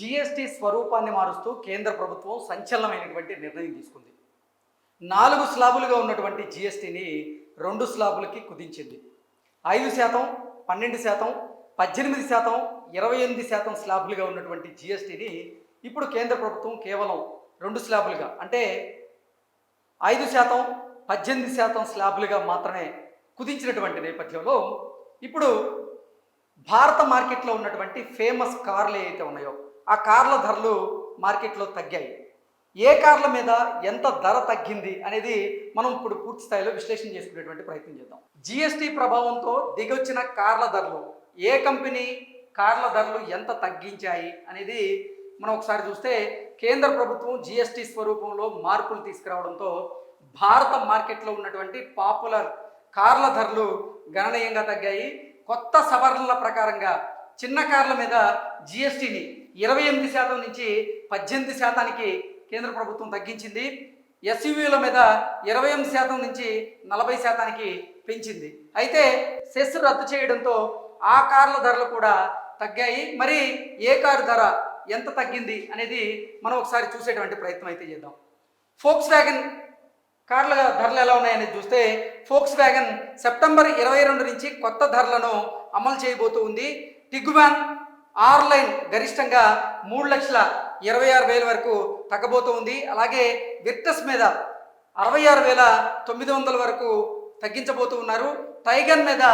GST స్వరూపాన్ని మారుస్తూ కేంద్ర ప్రభుత్వం సంచలనమైనటువంటి నిర్ణయం తీసుకుంది. నాలుగు స్లాబులుగా ఉన్నటువంటి జిఎస్టిని రెండు స్లాబులకి కుదించింది. ఐదు శాతం పన్నెండు శాతం పద్దెనిమిది శాతం ఇరవై ఎనిమిది శాతం స్లాబులుగా ఉన్నటువంటి జిఎస్టిని ఇప్పుడు కేంద్ర ప్రభుత్వం కేవలం రెండు స్లాబులుగా అంటే ఐదు శాతం పద్దెనిమిది శాతం స్లాబులుగా మాత్రమే కుదించినటువంటి నేపథ్యంలో ఇప్పుడు భారత మార్కెట్లో ఉన్నటువంటి ఫేమస్ కార్లు ఏవైతే ఉన్నాయో ఆ కార్ల ధరలు మార్కెట్లో తగ్గాయి. ఏ కార్ల మీద ఎంత ధర తగ్గింది అనేది మనం ఇప్పుడు పూర్తి స్థాయిలో విశ్లేషణ చేసుకునేటువంటి ప్రయత్నం చేద్దాం. జిఎస్టీ ప్రభావంతో దిగొచ్చిన కార్ల ధరలు ఏ కంపెనీ కార్ల ధరలు ఎంత తగ్గించాయి అనేది మనం ఒకసారి చూస్తే కేంద్ర ప్రభుత్వం జిఎస్టీ స్వరూపంలో మార్పులు తీసుకురావడంతో భారత మార్కెట్లో ఉన్నటువంటి పాపులర్ కార్ల ధరలు గణనీయంగా తగ్గాయి. కొత్త సవరణల ప్రకారంగా చిన్న కార్ల మీద జిఎస్టీని ఇరవై ఎనిమిది శాతం నుంచి పద్దెనిమిది శాతానికి కేంద్ర ప్రభుత్వం తగ్గించింది. ఎస్యూవీల మీద ఇరవై ఎనిమిది శాతం నుంచి నలభై శాతానికి పెంచింది. అయితే సెస్ రద్దు చేయడంతో ఆ కార్ల ధరలు కూడా తగ్గాయి. మరి ఏ కారు ధర ఎంత తగ్గింది అనేది మనం ఒకసారి చూసేటువంటి ప్రయత్నం అయితే చేద్దాం. ఫోక్స్ వ్యాగన్ కార్ల ధరలు ఎలా ఉన్నాయనేది చూస్తే ఫోక్స్ వ్యాగన్ సెప్టెంబర్ ఇరవై రెండు నుంచి కొత్త ధరలను అమలు చేయబోతూ ఉంది. టిగ్వాన్ ఆర్ లైన్ గరిష్టంగా మూడు లక్షల ఇరవై ఆరు వేల వరకు తగ్గబోతూ ఉంది. అలాగే విక్టస్ మీద అరవై ఆరు వేల తొమ్మిది వందల వరకు తగ్గించబోతూ ఉన్నారు. టైగన్ మీద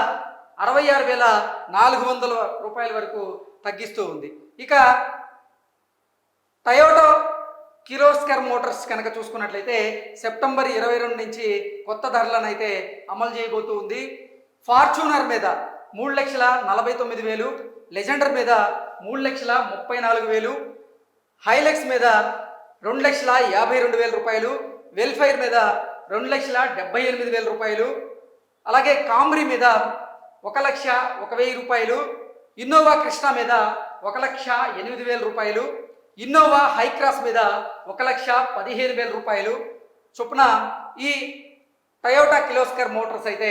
అరవై ఆరు వేల నాలుగు వందల రూపాయల వరకు తగ్గిస్తూ ఉంది. ఇక టయోటో కిరోస్కర్ మోటార్స్ కనుక చూసుకున్నట్లయితే సెప్టెంబర్ ఇరవై రెండు నుంచి కొత్త ధరలను అయితే అమలు చేయబోతూ ఉంది. ఫార్చ్యూనర్ మీద మూడు లక్షల నలభై తొమ్మిది వేలు లెజెండర్ మీద మూడు లక్షల ముప్పై నాలుగు వేలు హైలెక్స్ మీద రెండు లక్షల యాభై రెండు వేల రూపాయలు వెల్ఫైర్ మీద రెండు లక్షల డెబ్బై ఎనిమిది వేల రూపాయలు అలాగే కామ్రీ మీద ఒక లక్ష ఒక వెయ్యి రూపాయలు ఇన్నోవా కృష్ణ మీద ఒక లక్ష ఎనిమిది వేల రూపాయలు ఇన్నోవా హైక్రాస్ మీద ఒక లక్ష పదిహేను వేల రూపాయలు. చొప్పున ఈ టయోటా కిలోస్కర్ మోటార్స్ అయితే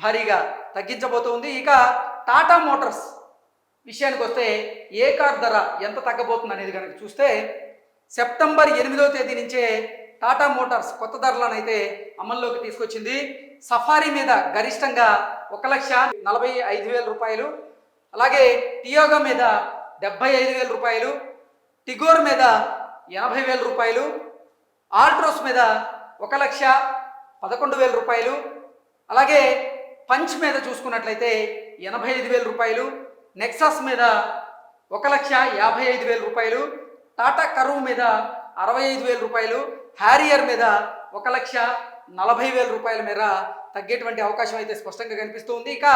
భారీగా తగ్గించబోతుంది. ఇక టాటా మోటార్స్ విషయానికి వస్తే ఏ కార్ ధర ఎంత తగ్గబోతుంది అనేది కనుక చూస్తే సెప్టెంబర్ ఎనిమిదవ తేదీ నుంచే టాటా మోటార్స్ కొత్త ధరలను అయితే అమల్లోకి తీసుకొచ్చింది. సఫారీ మీద గరిష్టంగా ఒక లక్ష నలభై ఐదు వేల రూపాయలు అలాగే టియోగా మీద డెబ్బై ఐదు వేల రూపాయలు టిగోర్ మీద ఎనభై వేల రూపాయలు ఆల్ట్రోస్ మీద ఒక లక్ష పదకొండు వేల రూపాయలు అలాగే పంచ్ మీద చూసుకున్నట్లయితే ఎనభై ఐదు వేల రూపాయలు నెక్సస్ మీద ఒక లక్ష యాభై ఐదు వేల రూపాయలు టాటా కరువు మీద అరవై ఐదు వేల రూపాయలు హ్యారియర్ మీద ఒక లక్ష నలభై వేల రూపాయల మేర తగ్గేటువంటి అవకాశం అయితే స్పష్టంగా కనిపిస్తుంది. ఇక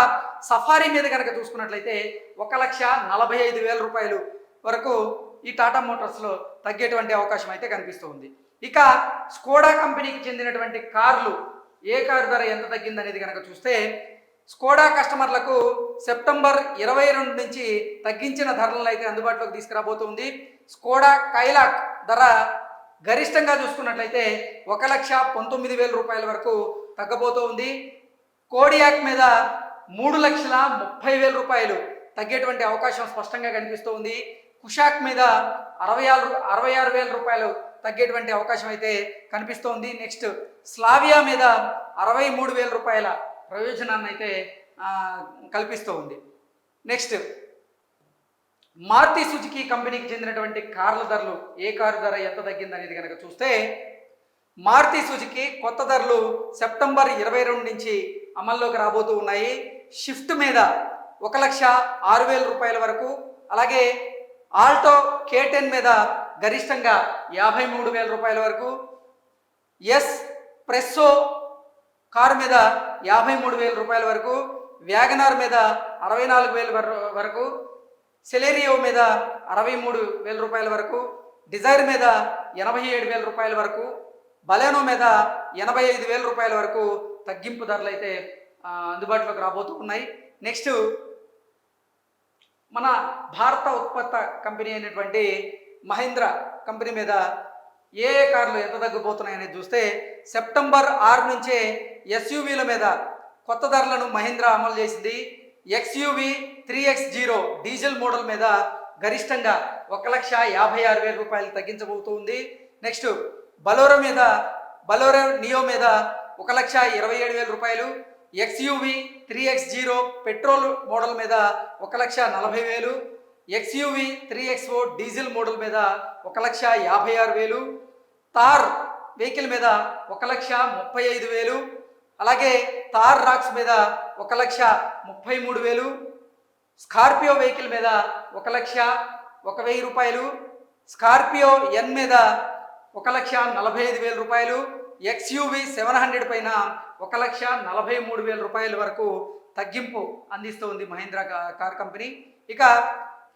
సఫారీ మీద కనుక చూసుకున్నట్లయితే ఒక లక్ష నలభై ఐదు వేల రూపాయలు వరకు ఈ టాటా మోటార్స్లో తగ్గేటువంటి అవకాశం అయితే కనిపిస్తుంది. ఇక స్కోడా కంపెనీకి చెందినటువంటి కార్లు ఏ కారు ధర ఎంత తగ్గింది అనేది కనుక చూస్తే స్కోడా కస్టమర్లకు సెప్టెంబర్ ఇరవై రెండు నుంచి తగ్గించిన ధరలను అయితే అందుబాటులోకి తీసుకురాబోతుంది. స్కోడా కైలాక్ ధర గరిష్టంగా చూసుకున్నట్లయితే ఒక లక్ష పంతొమ్మిది వేల రూపాయల వరకు తగ్గబోతూ ఉంది కోడియాక్ మీద మూడు లక్షల ముప్పై వేల రూపాయలు తగ్గేటువంటి అవకాశం స్పష్టంగా కనిపిస్తూ ఉంది కుషాక్ మీద అరవై ఆరు అరవై ఆరు వేల రూపాయలు తగ్గేటువంటి అవకాశం అయితే కనిపిస్తోంది. నెక్స్ట్ స్లావియా మీద అరవై మూడు వేల రూపాయల ప్రయోజనాన్ని అయితే కల్పిస్తూ ఉంది నెక్స్ట్ మారుతి సుజుకి కంపెనీకి చెందినటువంటి కార్ల ధరలు ఏ కారు ధర ఎంత తగ్గింది అనేది కనుక చూస్తే మారుతి సుజుకి కొత్త ధరలు సెప్టెంబర్ ఇరవై రెండు నుంచి అమల్లోకి రాబోతూ ఉన్నాయి. షిఫ్ట్ మీద ఒక లక్ష ఆరు వేల రూపాయల వరకు అలాగే ఆల్టో కే టెన్ మీద గరిష్టంగా యాభై మూడు వేల రూపాయల వరకు. ఎస్ ప్రెస్సో కారు మీద యాభై మూడు వేల రూపాయల వరకు. వ్యాగనార్ మీద అరవై నాలుగు వేల వర- వరకు. సెలేరియో మీద అరవై మూడు వేల రూపాయల వరకు. డిజైర్ మీద ఎనభై ఏడు వేల రూపాయల వరకు. బలేనో మీద ఎనభై ఐదు వేల రూపాయల వరకు తగ్గింపు ధరలు అయితే అందుబాటులోకి రాబోతూ ఉన్నాయి. నెక్స్ట్ మన భారత ఉత్పత్త కంపెనీ అయినటువంటి మహీంద్ర కంపెనీ మీద ఏ ఏ కార్లు ఎంత తగ్గిపోతున్నాయని చూస్తే సెప్టెంబర్ ఆరు నుంచే ఎస్యూవీల మీద కొత్త ధరలను మహీంద్రా అమలు చేసింది. XUV three X zero diesel model మీద గరిష్టంగా ఒక లక్ష యాభై ఆరు వేల రూపాయలు తగ్గించబోతుంది నెక్స్ట్ బలోరో మీద బలోరో నియో మీద ఒక లక్ష ఇరవై ఏడు వేల రూపాయలు. XUV three X zero petrol model మీద ఒక లక్ష నలభై వేలు. XUV three X O diesel model మీద ఒక లక్ష యాభై ఆరు వేలు తార్ వెహికల్ మీద ఒక లక్ష ముప్పై ఐదు వేలు అలాగే తార్ రాక్స్ మీద ఒక లక్ష ముప్పై మూడు వేలు స్కార్పియో వెహికల్ మీద ఒక లక్ష ఒక వెయ్యి రూపాయలు స్కార్పియో ఎన్ మీద ఒక లక్ష నలభై ఐదు వేల రూపాయలు ఎక్స్యూవి సెవెన్ హండ్రెడ్ పైన ఒక లక్ష నలభై మూడు వేల రూపాయల వరకు తగ్గింపు అందిస్తుంది మహీంద్రా కార్ కంపెనీ ఇక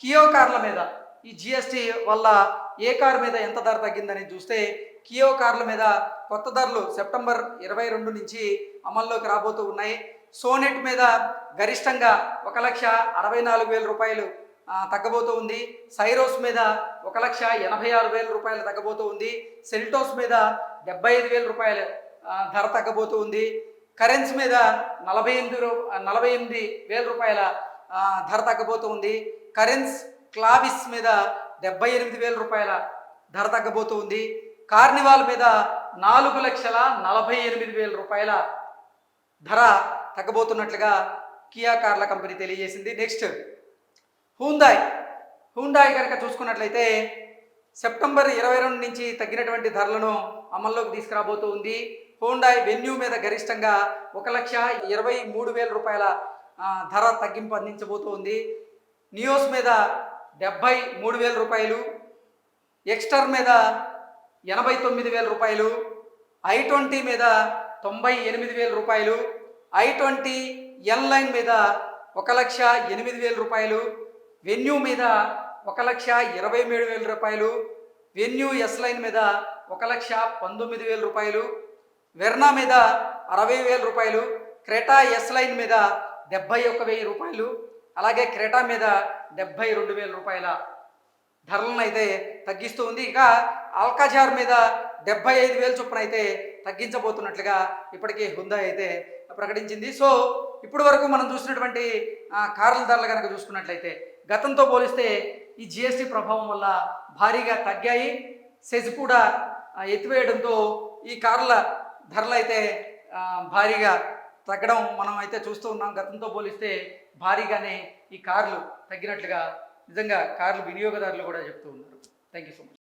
కియో కార్ల మీద ఈ జిఎస్టీ వల్ల ఏ కార్ మీద ఎంత ధర తగ్గిందని చూస్తే కియో కార్ల మీద కొత్త ధరలు సెప్టెంబర్ ఇరవై రెండు నుంచి అమల్లోకి రాబోతూ ఉన్నాయి. సోనెట్ మీద గరిష్టంగా ఒక లక్ష అరవై నాలుగు వేల రూపాయలు తగ్గబోతూ ఉంది. సైరోస్ మీద ఒక లక్ష ఎనభై ఆరు వేల రూపాయలు తగ్గబోతూ ఉంది. సెల్టోస్ మీద డెబ్బై ఐదు వేల రూపాయలు ధర తగ్గబోతూ ఉంది. కరెన్స్ మీద నలభై ఎనిమిది రూ- నలభై ఎనిమిది వేల రూపాయల ధర తగ్గబోతూ ఉంది. కరెన్స్ క్లావిస్ మీద డెబ్బై ఎనిమిది వేల రూపాయల ధర తగ్గబోతూ ఉంది కార్నివాల్ మీద నాలుగు లక్షల నలభై ఎనిమిది వేల రూపాయల ధర తగ్గబోతున్నట్లుగా కియా కార్ల కంపెనీ తెలియజేసింది. నెక్స్ట్ హూందాయ్ హూందాయ్ కనుక చూసుకున్నట్లయితే సెప్టెంబర్ ఇరవై రెండు నుంచి తగ్గినటువంటి ధరలను అమల్లోకి తీసుకురాబోతూ ఉంది హోండాయ్ వెన్యూ మీద గరిష్టంగా ఒక లక్ష ఇరవై మూడు వేల రూపాయల ధర తగ్గింపు అందించబోతోంది. నియోస్ మీద డెబ్భై మూడు వేల రూపాయలు ఎక్స్టర్ మీద ఎనభై తొమ్మిది వేల రూపాయలు ఐ ట్వంటీ మీద తొంభై ఎనిమిది వేల రూపాయలు ఐ ట్వంటీ ఎన్ లైన్ మీద ఒక లక్ష ఎనిమిది వేల రూపాయలు వెన్యూ మీద ఒక లక్ష ఇరవై మూడు వేల రూపాయలు వెన్యూ ఎస్ లైన్ మీద ఒక లక్ష పంతొమ్మిది వేల రూపాయలు వెర్నా మీద అరవై వేల రూపాయలు క్రెటా ఎస్ లైన్ మీద డెబ్బై ఒక వెయ్యి రూపాయలు అలాగే క్రెటా మీద డెబ్బై రెండు వేల రూపాయల ధరలను అయితే తగ్గిస్తూ ఉంది. ఇక అల్కాజార్ మీద డెబ్బై ఐదు వేల చొప్పున అయితే తగ్గించబోతున్నట్లుగా ఇప్పటికీ హుందా అయితే ప్రకటించింది. సో ఇప్పటి వరకు మనం చూసినటువంటి కార్ల ధరలు కనుక చూసుకున్నట్లయితే గతంతో పోలిస్తే ఈ జిఎస్టీ ప్రభావం వల్ల భారీగా తగ్గాయి. సెజ్ కూడా ఎత్తివేయడంతో ఈ కార్ల ధరలు అయితే భారీగా తగ్గడం మనం అయితే చూస్తూ ఉన్నాం. గతంతో పోలిస్తే భారీగానే ఈ కార్లు తగ్గినట్లుగా నిజంగా కార్లు వినియోగదారులు కూడా చెప్తూ ఉన్నారు. Thank you so much